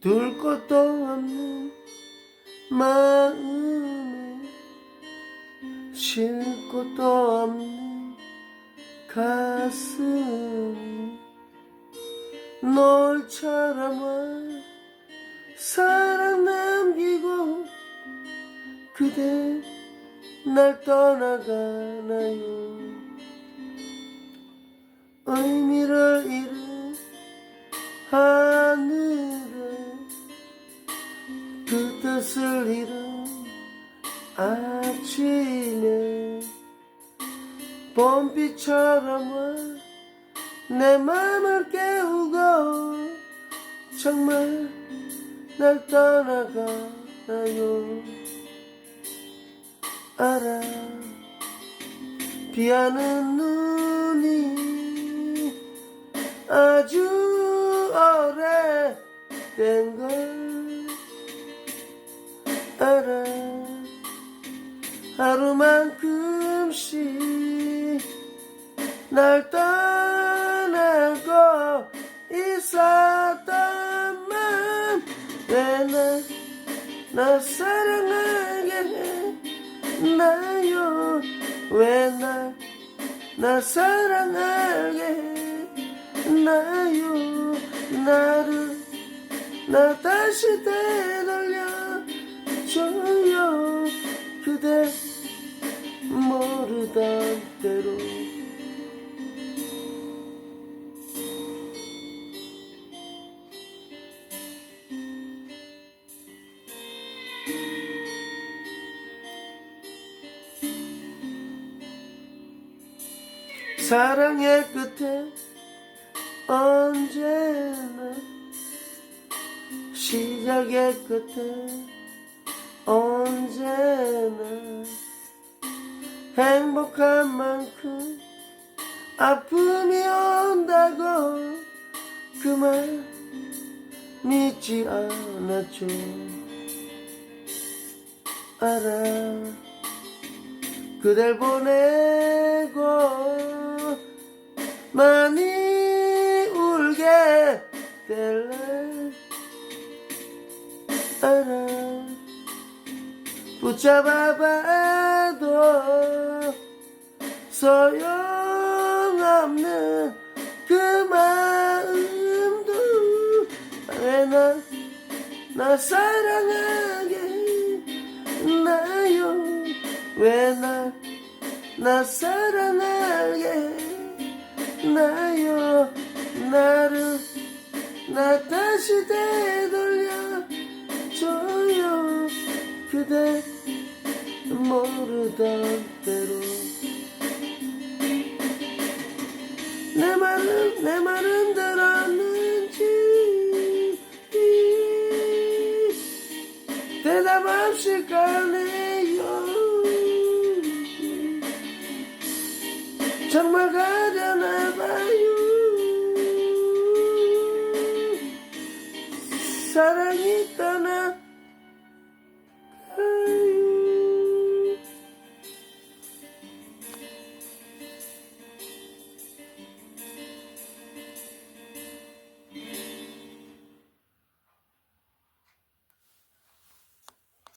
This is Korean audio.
둘 것도 없는 마음에 쉴 것도 없는 가슴 놀처럼 와 사랑 남기고 그대 날 떠나가나요? 의미를 그 뜻을 잃은 아침에 봄비처럼 와 내 맘을 깨우고 정말 날 떠나가나요? 알아. 비하는 눈이 아주 오래된 걸 알아 하루만큼씩 날 떠나고 있었던 맘왜나 나 사랑하게 했나요? 왜나 나 사랑하게 했나요? 나를 나 다시 되돌려 줘요 그대 모르던 대로. 사랑의 끝에 언제나 시작의 끝에 언제나 행복한 만큼 아픔이 온다고 그말 믿지 않았죠. 알아. 그댈 보내고 많이 울게 될래? 알아 붙잡아봐도 소용없는 그 마음도 왜나 나 사랑하게 했나요? 왜나 나 사랑하게 했나요? 나를 나 다시 되돌려 줘요 그대 모르던 대로. 내 말은 내 말은 들었는지. 대답 없이 가네요. 정말 가려나 봐요. 사랑이 떠나